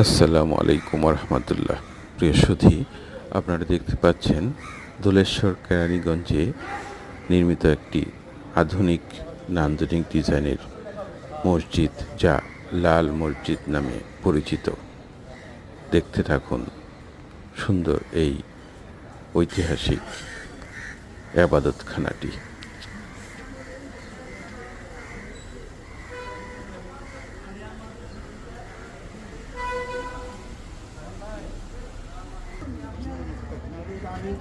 আসসালামু আলাইকুম রহমতুল্লাহ প্রিয় সুধী, আপনারা দেখতে পাচ্ছেন দোলেশ্বর কেরানীগঞ্জে নির্মিত একটি আধুনিক নান্দনিক ডিজাইনের মসজিদ, যা লাল মসজিদ নামে পরিচিত। দেখতে থাকুন সুন্দর এই ঐতিহাসিক আবাদতখানাটি। আমি